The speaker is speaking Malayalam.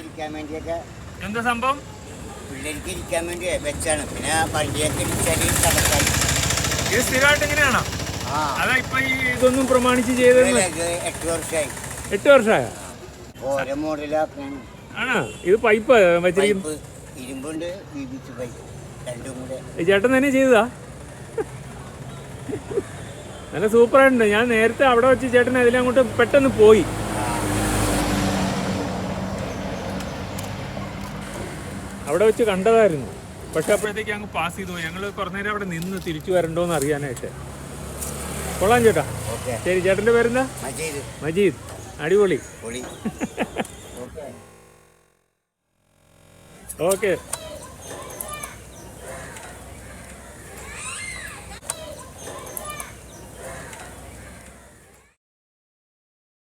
ഇരിക്കാൻ വേണ്ടിയൊക്കെ എന്താ സംഭവം? പിള്ളേർക്ക് ഇരിക്കാൻ വേണ്ടി വെച്ചാണ്. പിന്നെ വണ്ടിയൊക്കെ ഇടിച്ചാൽ കടക്കാൻ ഇത് സ്ഥിരമായിട്ട് ഇങ്ങനെയാണോ ആ. അതാ ഇപ്പൊ ഈ ഇതൊന്നും പ്രമാണിച്ച് ചെയ്തത് ഇത് എട്ട് വർഷമായി എട്ട് വർഷമായ ഓരോ മോഡലാക്കാണ് ആണോ? ഇത് പൈപ്പ് വെച്ചിരിക്കും പൈപ്പ് ഇരുമ്പുണ്ട് വി പൈപ്പ്. രണ്ടും കൂടെ. ഈ ചേട്ടൻ തന്നെ ചെയ്തതാ? നല്ല സൂപ്പറായിട്ടുണ്ട്. ഞാൻ നേരത്തെ അവിടെ വെച്ച് ചേട്ടൻ അതിലങ്ങോട്ട് പെട്ടെന്ന് പോയി. അവിടെ വെച്ച് കണ്ടതായിരുന്നു. പക്ഷെ അപ്പോഴത്തേക്ക് അങ്ങ് പാസ് ചെയ്തു പോയി. ഞങ്ങൾ കുറേ നേരം അവിടെ നിന്ന് തിരിച്ചു വരണ്ടോന്ന് അറിയാനായിട്ട്. കൊള്ളാം ചേട്ടാ. ശരി ചേട്ടന്റെ പേരെന്താ? മജീദ്. മജീദ്. അടിപൊളി. പൊളി. ഓക്കെ. ഓക്കെ.